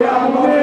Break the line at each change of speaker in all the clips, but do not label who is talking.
É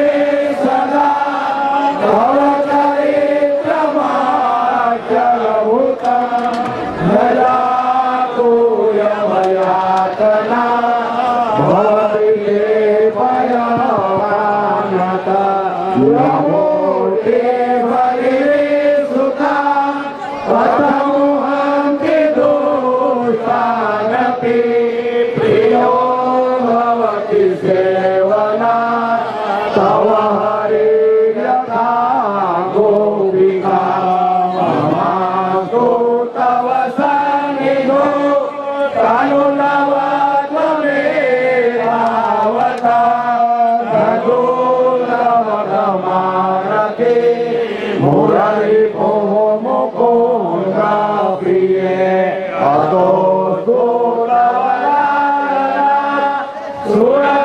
Ура!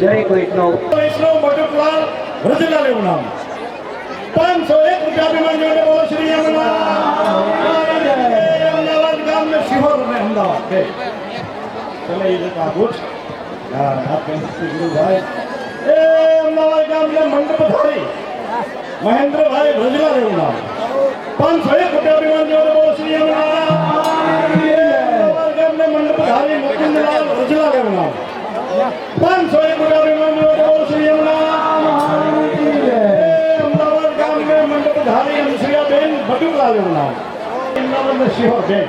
જય વૈષ્ણવ
વૈષ્ણવ મટકલાલ રજલા લેવું નામ. પાંચસો એક રૂપિયા જોડે બોલો શ્રી અમદાવાદ. ગામ ને શિહોર ને અમદાવાદ. ચલે એ જતા આપે ગુરુભાઈ એ મહેન્દ્રભાઈ રજલા લેવું નામ. પાંચસો એક રૂપિયા અભિમાન જોડે બોલો શ્રી અમદાવાદ. ગામ ને મંડપ ધારી મુકુંદલાલ રજલા લેવું નામ. પાંચસો રૂપિયા અભિમાન જોડે બોલો શ્રી અમદાવાદ ગામ ને મંડપ ધારી અંશિયાબેન ભટુકલા લેવું નામ અમદાવાદ ને શિહોર બેન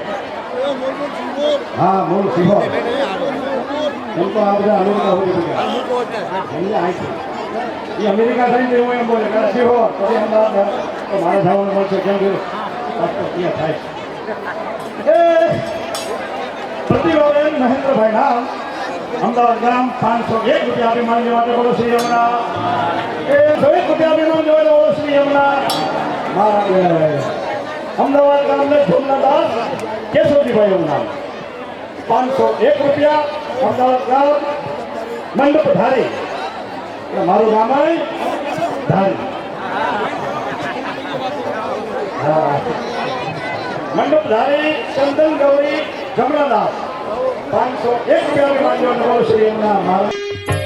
મહેન્દ્રભાઈ નામ અમદાવાદ ગામ પાંચસો એક રૂપિયા અભિમાન માટે બોલો શ્રી યમુના. એ સો એક રૂપિયા અભિમાન જોડે બોલો શ્રી યમુના. અમદાવાદ ગામ ને ભૂમનાદાસ કેશવજીભાઈ એવું નામ પાંચસો એક રૂપિયા અમદાવાદ ગામ મંડપ ધારી. મારું આય ધારી. મંડપ ધારી, ચંદન ગૌરી જમણાદાસ પાંચસો એક રૂપિયા માંગ્યો નવો શ્રી એમના મારા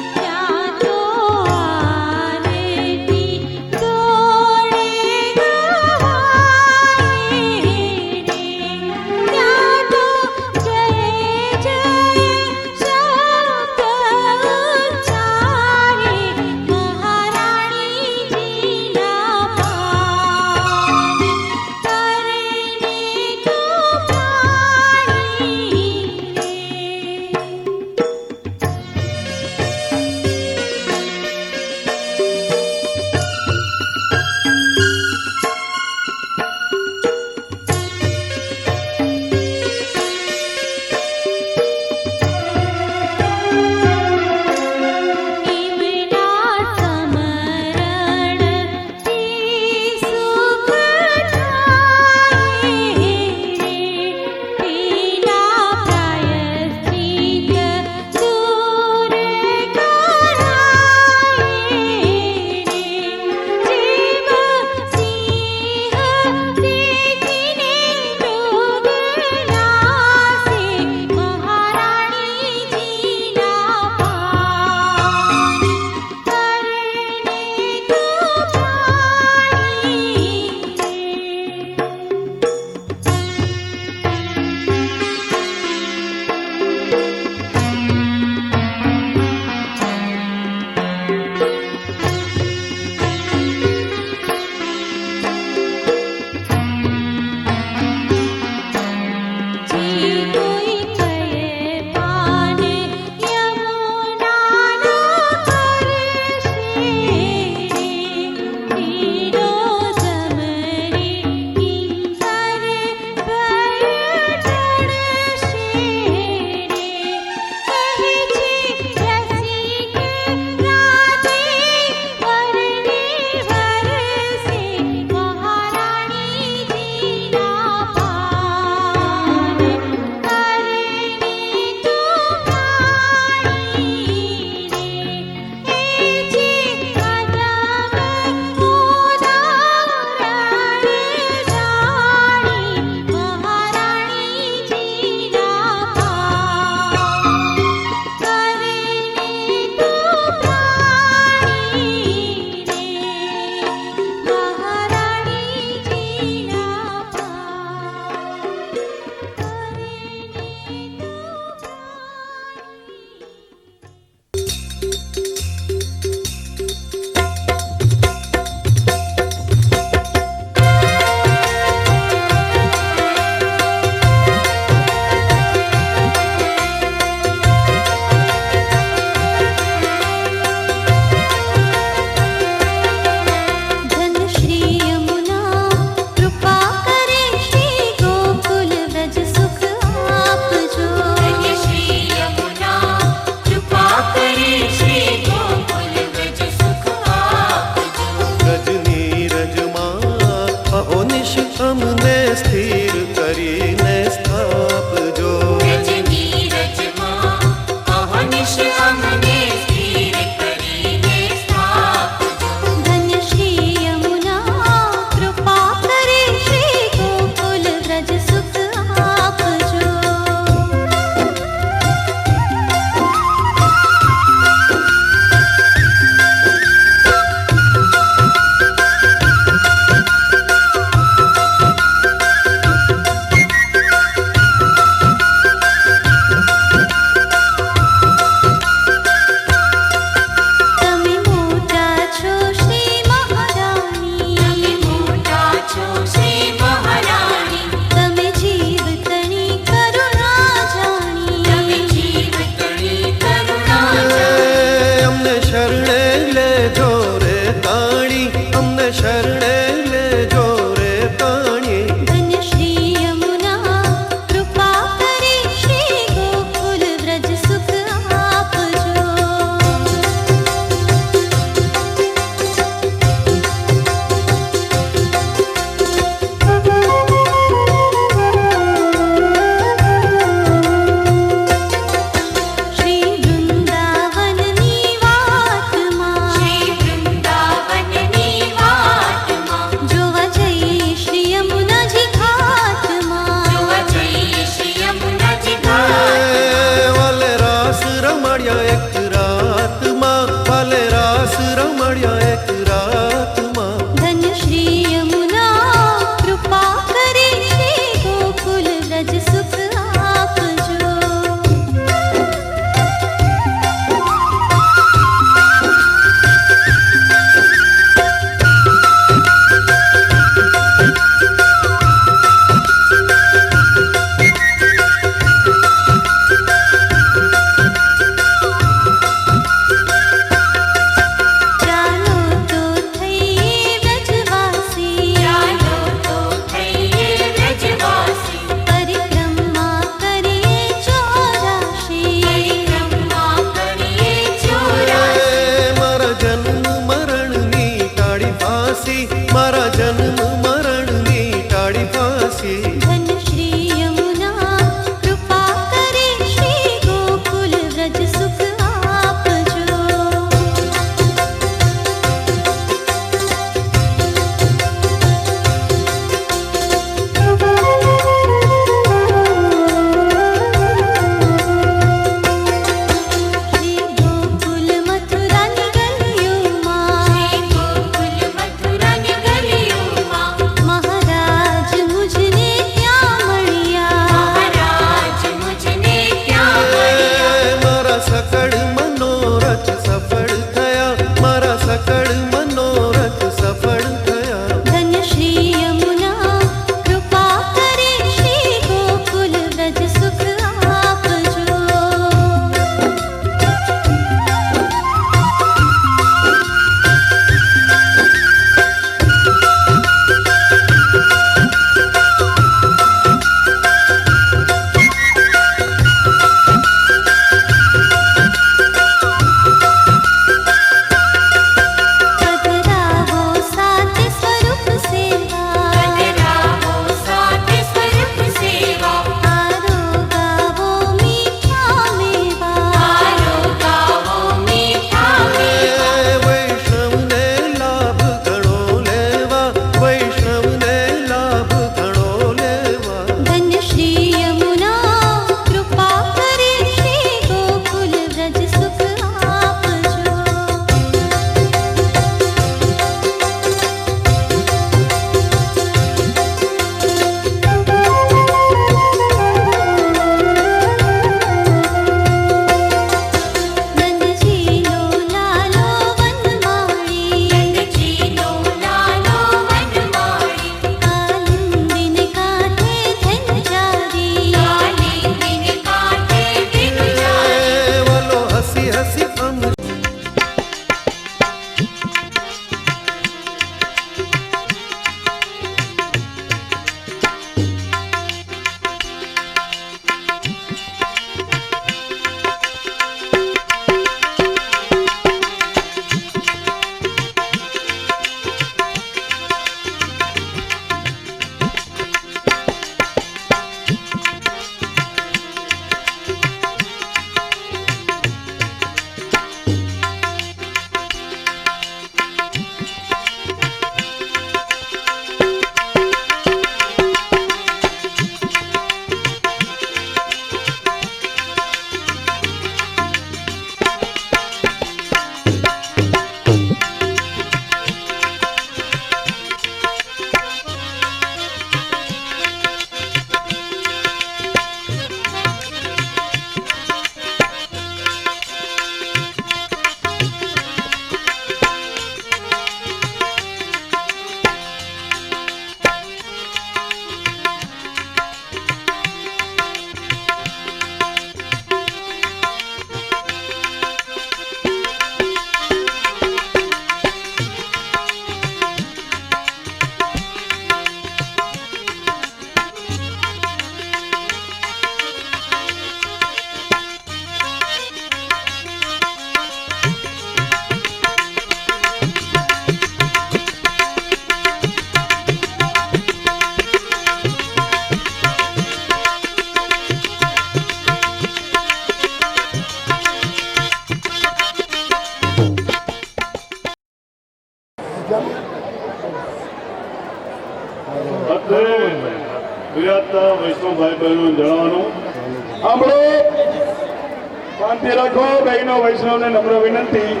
વૈષ્ણવને
નમ્ર વિનંતી.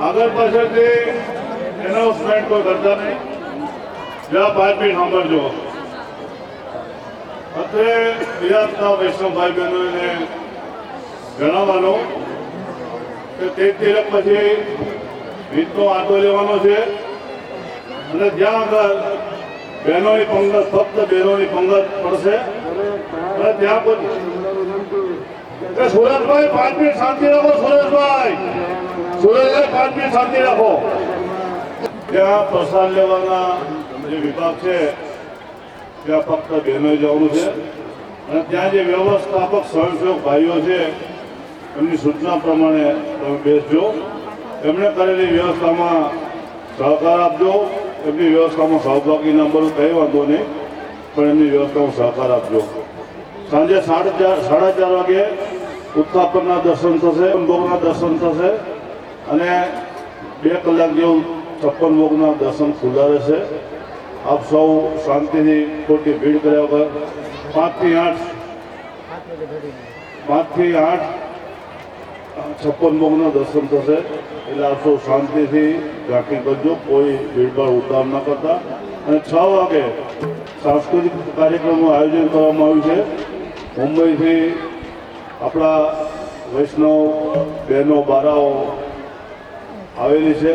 આગળ પાછળથી એનાઉન્સમેન્ટ કોઈ કરતા નહીં. જરા પાંચ મિનિટ સાંભળજો. અત્રે ગુજરાતના વૈષ્ણવ ભાઈ બહેનોને જણાવવાનું કે તે તિલક પછી રીતનો આટો લેવાનો છે. અને જ્યાં આગળ બહેનોની પંગત, ફક્ત બહેનોની પંગત પડશે. અને ત્યાં પછી સુરેશભાઈ પાંચ મિનિટ શાંતિ રાખો, સુરેશભાઈ. સુરેશભાઈ પાંચ મિનિટ શાંતિ રાખો. ત્યાં પ્રસાદ લેવાના જે વિભાગ છે ત્યાં ફક્ત બહેનો જવાનું છે. અને ત્યાં જે વ્યવસ્થાપક સ્વયંસેવક ભાઈઓ છે, એમની સૂચના પ્રમાણે તમે બેસજો. એમણે કરેલી વ્યવસ્થામાં સહકાર આપજો. એમની વ્યવસ્થામાં સહભાગી નંબર કંઈ વાંધો નહીં, પણ એમની વ્યવસ્થામાં સહકાર આપજો. સાંજે સાડા ચાર સાડા ચાર વાગે ઉત્થાપનના દર્શન થશે અંબોગના દર્શન થશે અને બે કલાક જેવું છપ્પન ભોગના દર્શન ખુલ્લા રહેશે. આપ સૌ શાંતિથી ખોટી ભીડ કર્યા વગર પાંચથી આઠ પાંચથી આઠ, છપ્પન ભોગના દર્શન થશે એટલે આપ સૌ શાંતિથી ઝાંકી કરજો, કોઈ ભીડભાડ ઉતાર ન કરતા. અને છ વાગે સાંસ્કૃતિક કાર્યક્રમનું આયોજન કરવામાં આવ્યું છે. મુંબઈથી આપણા વૈષ્ણવ બહેનો, બારાઓ આવેલી છે.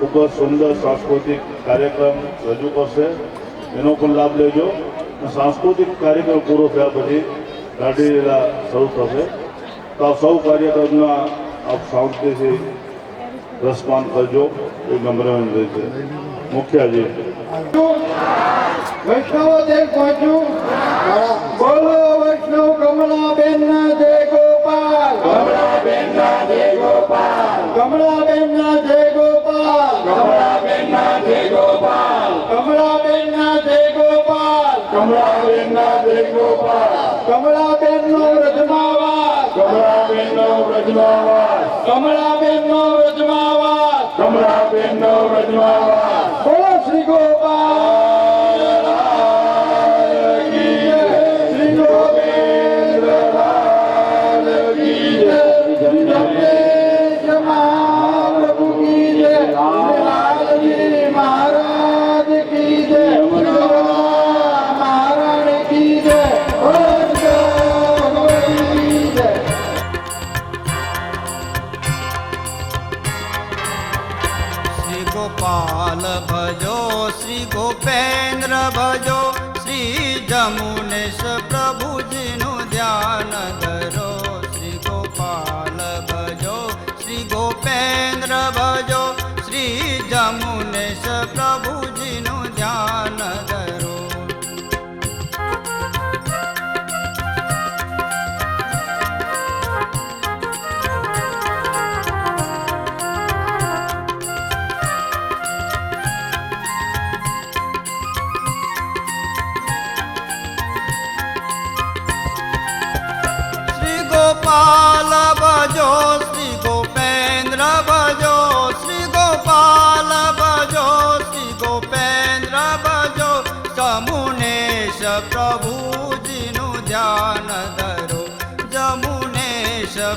ખૂબ જ સુંદર સાંસ્કૃતિક કાર્યક્રમ રજૂ કરશે. એનો પણ લાભ લેજો. સાંસ્કૃતિક કાર્યક્રમ પૂરો થયા પછી દાંડી લીલા શરૂ થશે તો આ સૌ કાર્યક્રમના આપ શાંતિથી રસપાન કરજો. એ નમ્ર વિનંતી છે. મુખ્યજી.
વૈષ્ણવ દેવ બોલો વૈષ્ણવ કમલાબેન ના ગોપાલ કમલાબેન ના જય ગોપાલ. કમલાબેન ના ના જય ગોપાલ. કમલાબેન ના જય ગોપાલ. કમલાબેન ના જય ગોપાલ. કમલાબેન નો વ્રજમાવાસ કમળાબેન નો વ્રજમાવાસ કમલાબેન નો નો વ્રજમાવાસ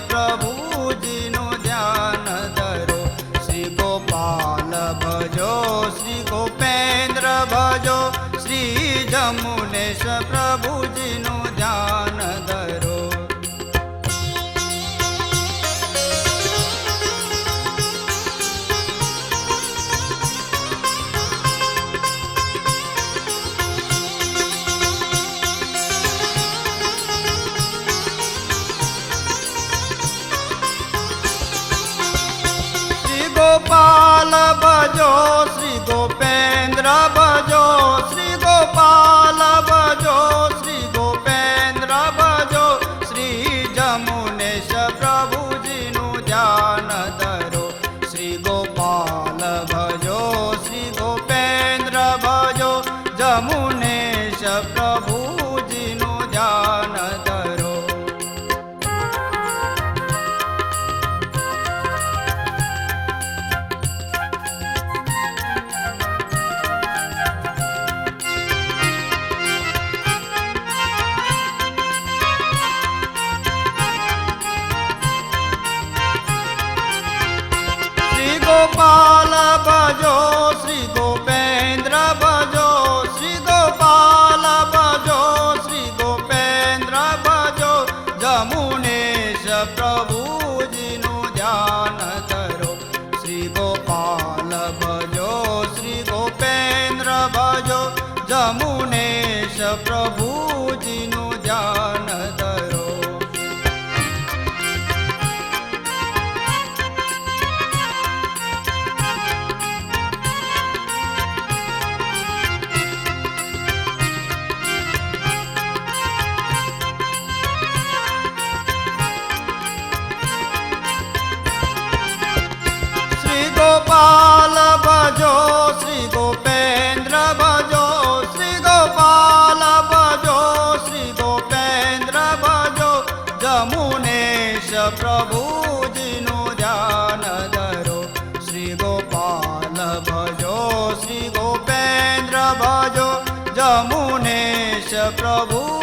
પ્રભુજીનું ધ્યાન ધરો. શ્રી ગોપાલ ભજો શ્રી ગોપેન્દ્ર ભજો શ્રી જમુનેશ પ્રભુજીનું ભજો શ્રી પ્રભુજીનું